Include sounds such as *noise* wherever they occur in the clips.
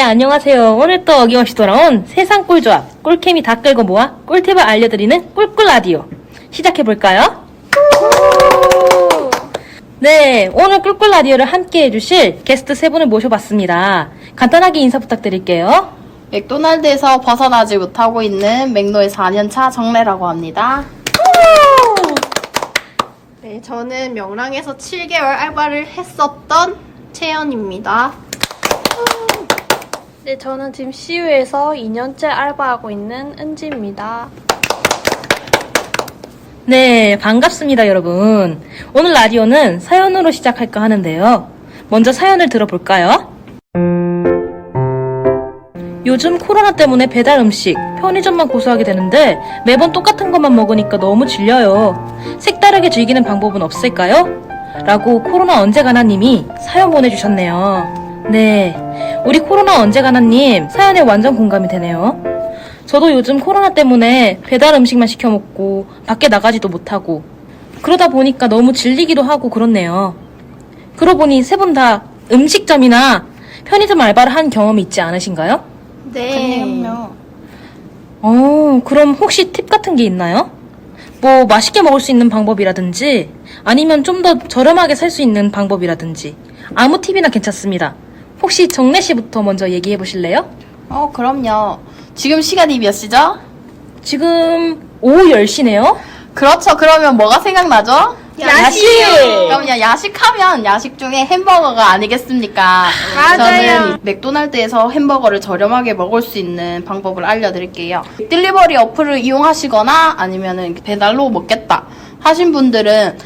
네, 안녕하세요. 오늘 또 어김없이 돌아온 세상 꿀조합, 꿀케미 다 끌고 모아 꿀팁을 알려드리는 꿀꿀 라디오. 시작해볼까요? 네, 오늘 꿀꿀 라디오를 함께 해주실 게스트 세 분을 모셔봤습니다. 간단하게 인사 부탁드릴게요. 맥도날드에서 벗어나지 못하고 있는 맥노의 4년차 정래라고 합니다. 네, 저는 명랑에서 7개월 알바를 했었던 채연입니다. 네, 저는 지금 CU에서 2년째 알바하고 있는 은지입니다. 네, 반갑습니다, 여러분. 오늘 라디오는 사연으로 시작할까 하는데요. 먼저 사연을 들어볼까요? 요즘 코로나 때문에 배달 음식, 편의점만 고수하게 되는데 매번 똑같은 것만 먹으니까 너무 질려요. 색다르게 즐기는 방법은 없을까요? 라고 코로나 언제 가나님이 사연 보내주셨네요. 네, 우리 코로나 언제 가나님 사연에 완전 공감이 되네요. 저도 요즘 코로나 때문에 배달 음식만 시켜 먹고 밖에 나가지도 못하고 그러다 보니까 너무 질리기도 하고 그렇네요. 그러고 보니 세 분 다 음식점이나 편의점 알바를 한 경험이 있지 않으신가요? 네. 그럼요. 어, 그럼 혹시 팁 같은 게 있나요? 뭐 맛있게 먹을 수 있는 방법이라든지 아니면 좀 더 저렴하게 살 수 있는 방법이라든지 아무 팁이나 괜찮습니다. 혹시 정래 씨부터 먼저 얘기해 보실래요? 어, 그럼요. 지금 시간이 몇 시죠? 지금 오후 10시네요? 그렇죠. 그러면 뭐가 생각나죠? 야식! 그럼요. 야식하면 야식 중에 햄버거가 아니겠습니까? 맞아요. 저는 맥도날드에서 햄버거를 저렴하게 먹을 수 있는 방법을 알려드릴게요. 딜리버리 어플을 이용하시거나 아니면은 배달로 먹겠다 하신 분들은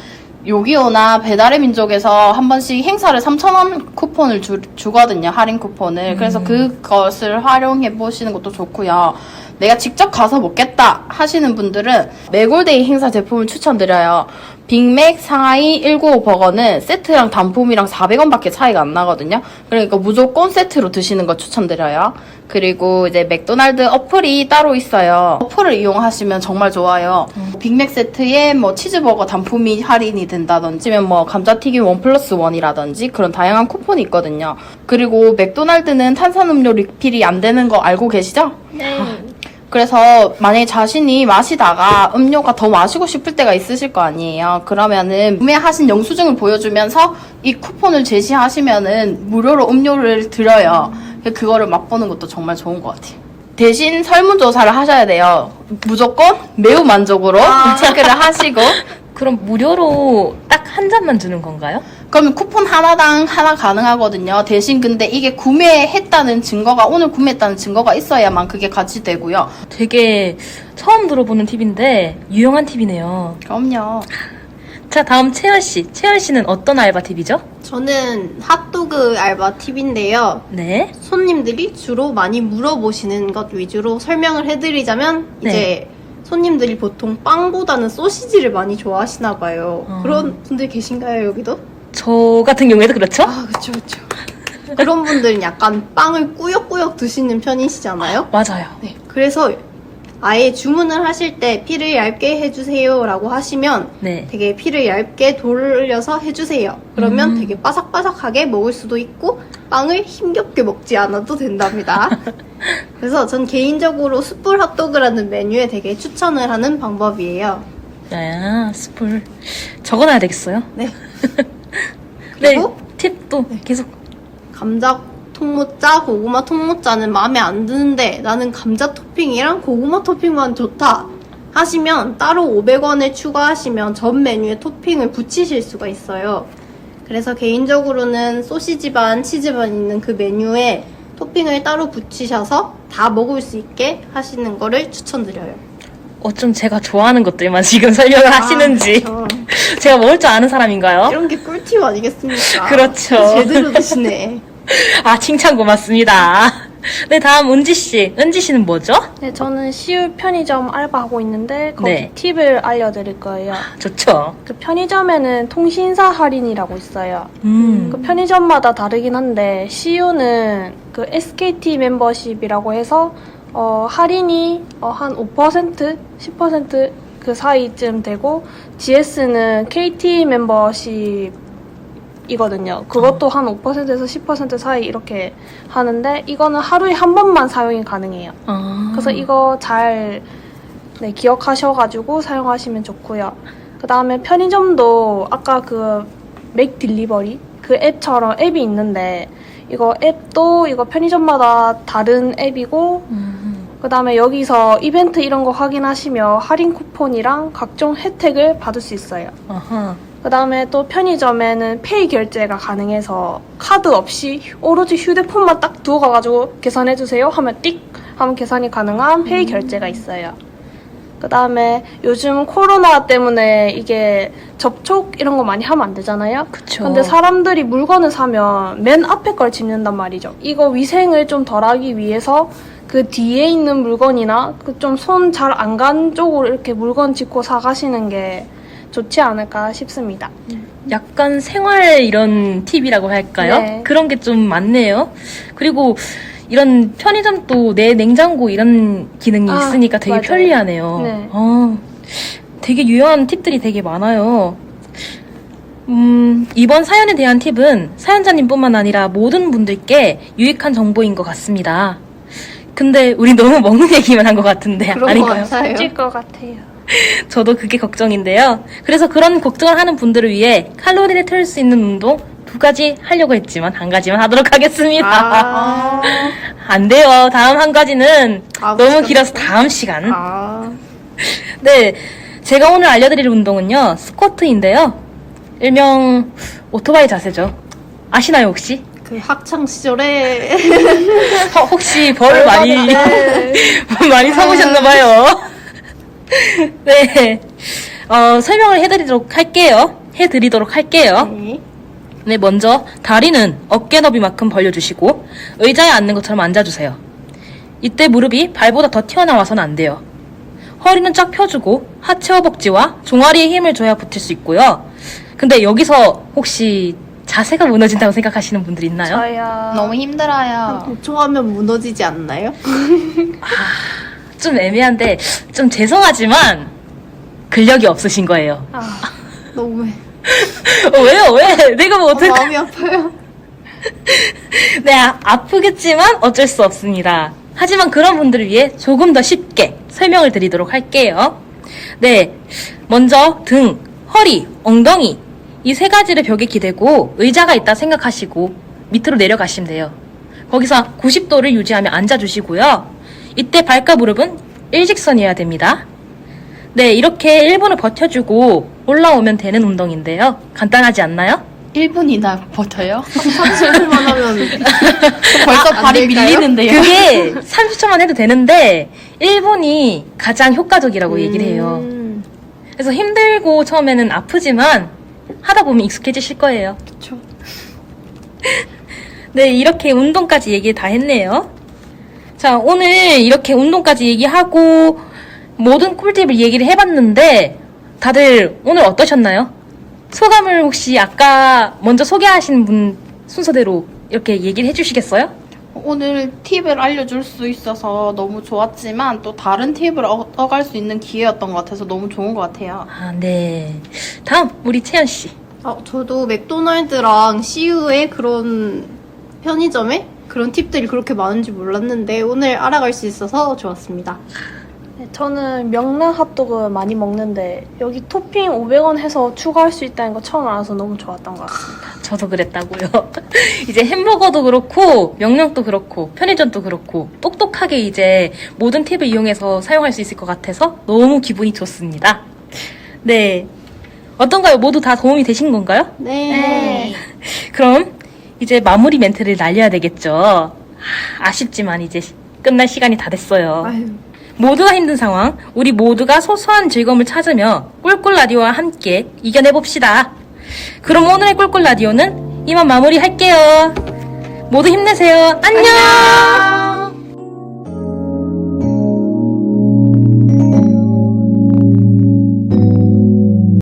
요기요나 배달의 민족에서 한 번씩 행사를 3,000원 쿠폰을 주, 주거든요. 할인 쿠폰을. 그래서 그것을 활용해 보시는 것도 좋고요. 내가 직접 가서 먹겠다 하시는 분들은 매골데이 행사 제품을 추천드려요. 빅맥 상하이 195 버거는 세트랑 단품이랑 400원 밖에 차이가 안 나거든요. 그러니까 무조건 세트로 드시는 거 추천드려요. 그리고 이제 맥도날드 어플이 따로 있어요. 어플을 이용하시면 정말 좋아요. 빅맥 세트에 뭐 치즈버거 단품이 할인이 된다든지, 뭐 감자튀김 원 플러스 원이라든지 그런 다양한 쿠폰이 있거든요. 그리고 맥도날드는 탄산음료 리필이 안 되는 거 알고 계시죠? 네. 그래서 만약에 자신이 마시다가 음료가 더 마시고 싶을 때가 있으실 거 아니에요. 그러면은 구매하신 영수증을 보여주면서 이 쿠폰을 제시하시면은 무료로 음료를 드려요. 그거를 맛보는 것도 정말 좋은 것 같아요. 대신 설문조사를 하셔야 돼요. 무조건 매우 만족으로 체크를 하시고 *laughs* 그럼 무료로 딱 한 잔만 주는 건가요? 그러면 쿠폰 하나당 하나 가능하거든요. 대신 근데 이게 구매했다는 증거가 오늘 구매했다는 증거가 있어야만 그게 같이 되고요. 되게 처음 들어보는 팁인데 유용한 팁이네요. 그럼요. 자, 다음 채연 씨. 채연 씨는 어떤 알바 팁이죠? 저는 핫도그 알바 팁인데요. 네. 손님들이 주로 많이 물어보시는 것 위주로 설명을 해드리자면 네. 이제 손님들이 보통 빵보다는 소시지를 많이 좋아하시나 봐요. 어. 그런 분들 계신가요 여기도? 저 같은 경우에도 그렇죠? 아 그쵸 그쵸. 그런 분들은 약간 빵을 꾸역꾸역 드시는 편이시잖아요. 맞아요. 네. 그래서 아예 주문을 하실 때 피를 얇게 해주세요 라고 하시면 네. 되게 피를 얇게 돌려서 해주세요. 그러면 음. 되게 바삭바삭하게 먹을 수도 있고 빵을 힘겹게 먹지 않아도 된답니다. *laughs* 그래서 전 개인적으로 숯불 핫도그라는 메뉴에 되게 추천을 하는 방법이에요. 아, 스풀. 적어놔야 되겠어요? 네. *laughs* 네. 그리고? 팁도 계속. 감자 통모짜, 고구마 통모짜는 마음에 안 드는데 나는 감자 토핑이랑 고구마 토핑만 좋다 하시면 따로 500원을 추가하시면 전 메뉴에 토핑을 붙이실 수가 있어요. 그래서 개인적으로는 소시지 반, 치즈 반 있는 그 메뉴에 토핑을 따로 붙이셔서 다 먹을 수 있게 하시는 거를 추천드려요. 어쩜 제가 좋아하는 것들만 지금 *laughs* 설명을 하시는지. 아, 그렇죠. *laughs* 제가 먹을 줄 아는 사람인가요? 이런 게 꿀팁 아니겠습니까? 그렇죠. 제대로 드시네. *laughs* 아, 칭찬 고맙습니다. 네, 다음 은지 씨. 은지 씨는 뭐죠? 네, 저는 CU 편의점 알바하고 있는데 거기 네. 팁을 알려드릴 거예요. 좋죠. 그 편의점에는 통신사 할인이라고 있어요. 음. 그 편의점마다 다르긴 한데 CU는 그 SKT 멤버십이라고 해서 어, 할인이 어, 한 5%, 10% 그 사이쯤 되고 GS는 KT 멤버십 이거든요. 그것도 한 5%에서 10% 사이 이렇게 하는데 이거는 하루에 한 번만 사용이 가능해요. 아. 그래서 이거 잘 네, 기억하셔가지고 사용하시면 좋고요. 그 다음에 편의점도 아까 그 맥 딜리버리 그 앱처럼 앱이 있는데 이거 앱도 이거 편의점마다 다른 앱이고 음. 그 다음에 여기서 이벤트 이런 거 확인하시면 할인 쿠폰이랑 각종 혜택을 받을 수 있어요. 아하. 그 다음에 또 편의점에는 페이 결제가 가능해서 카드 없이 오로지 휴대폰만 딱 두고 가가지고 계산해주세요 하면 띡 하면 계산이 가능한 페이 결제가 있어요. 그 다음에 요즘 코로나 때문에 이게 접촉 이런 거 많이 하면 안 되잖아요. 그쵸. 근데 사람들이 물건을 사면 맨 앞에 걸 집는단 말이죠. 이거 위생을 좀 덜하기 위해서 그 뒤에 있는 물건이나 그 좀 손 잘 안 간 쪽으로 이렇게 물건 짚고 사가시는 게 좋지 않을까 싶습니다. 약간 생활 이런 팁이라고 할까요? 네. 그런 게 좀 많네요. 그리고 이런 편의점도 내 냉장고 이런 기능이 아, 있으니까 되게 맞아요. 편리하네요. 네. 어, 되게 유용한 팁들이 되게 많아요. 음, 이번 사연에 대한 팁은 사연자님뿐만 아니라 모든 분들께 유익한 정보인 것 같습니다. 근데 우리 너무 먹는 얘기만 한 것 같은데 그런 아닌가요? 같아요. 찔 것 같아요. *laughs* 저도 그게 걱정인데요. 그래서 그런 걱정을 하는 분들을 위해 칼로리를 태울 수 있는 운동 두 가지 하려고 했지만 한 가지만 하도록 하겠습니다. 아, *laughs* 안 돼요. 다음 한 가지는 다음 너무? 길어서 다음 시간. 아, *laughs* 네. 제가 오늘 알려드릴 운동은요. 스쿼트인데요. 일명 오토바이 자세죠. 아시나요, 혹시? 그 학창 시절에 어, 혹시 벌을 많이, 네. *laughs* 많이 사보셨나봐요. *laughs* 네. 어, 설명을 해드리도록 할게요. 해드리도록 할게요. 네. 네, 먼저 다리는 어깨 너비만큼 벌려주시고 의자에 앉는 것처럼 앉아주세요. 이때 무릎이 발보다 더 튀어나와서는 안 돼요. 허리는 쫙 펴주고 하체 허벅지와 종아리에 힘을 줘야 버틸 수 있고요. 근데 여기서 혹시 자세가 무너진다고 생각하시는 분들 있나요? 저야 너무 힘들어요. 5초 하면 무너지지 않나요? *laughs* 좀 애매한데 좀 죄송하지만 근력이 없으신 거예요. 아, 너무해. 어, 왜요? 왜? 내가 뭐 어떻게? 마음이 아파요. *laughs* 네, 아- 아프겠지만 어쩔 수 없습니다. 하지만 그런 분들을 위해 조금 더 쉽게 설명을 드리도록 할게요. 네, 먼저 등, 허리, 엉덩이 이 세 가지를 벽에 기대고 의자가 있다 생각하시고 밑으로 내려가시면 돼요. 거기서 90도를 유지하며 앉아주시고요. 이때 발과 무릎은 일직선이어야 됩니다. 네, 이렇게 1분을 버텨주고 올라오면 되는 운동인데요. 간단하지 않나요? 1분이나 버텨요? *laughs* 30분만 하면 *laughs* 벌써 안 발이? 밀리는데요. 그게 30초만 해도 되는데 1분이 가장 효과적이라고 얘기를 해요. 음, 그래서 힘들고 처음에는 아프지만 하다 보면 익숙해지실 거예요. 그쵸. *laughs* 네, 이렇게 운동까지 얘기 다 했네요. 자, 오늘 이렇게 운동까지 얘기하고 모든 꿀팁을 얘기를 해봤는데 다들 오늘 어떠셨나요? 소감을 혹시 아까 먼저 소개하신 분 순서대로 이렇게 얘기를 해주시겠어요? 오늘 팁을 알려줄 수 있어서 너무 좋았지만 또 다른 팁을 얻어갈 수 있는 기회였던 것 같아서 너무 좋은 것 같아요. 아, 네. 다음, 우리 채연 씨. 어, 저도 맥도날드랑 CU의 그런 편의점에 그런 팁들이 그렇게 많은지 몰랐는데 오늘 알아갈 수 있어서 좋았습니다. 네, 저는 명란 핫도그 많이 먹는데 여기 토핑 500원 해서 추가할 수 있다는 거 처음 알아서 너무 좋았던 것 같습니다. 저도 그랬다고요. *laughs* 이제 햄버거도 그렇고 명령도 그렇고 편의점도 그렇고 똑똑하게 이제 모든 팁을 이용해서 사용할 수 있을 것 같아서 너무 기분이 좋습니다. 네. 어떤가요? 모두 다 도움이 되신 건가요? 네. 그럼 이제 마무리 멘트를 날려야 되겠죠. 아, 아쉽지만 이제 끝날 시간이 다 됐어요. 아유, 모두가 힘든 상황, 우리 모두가 소소한 즐거움을 찾으며 꿀꿀 라디오와 함께 이겨내봅시다. 그럼 오늘의 꿀꿀 라디오는 이만 마무리할게요. 모두 힘내세요. 안녕!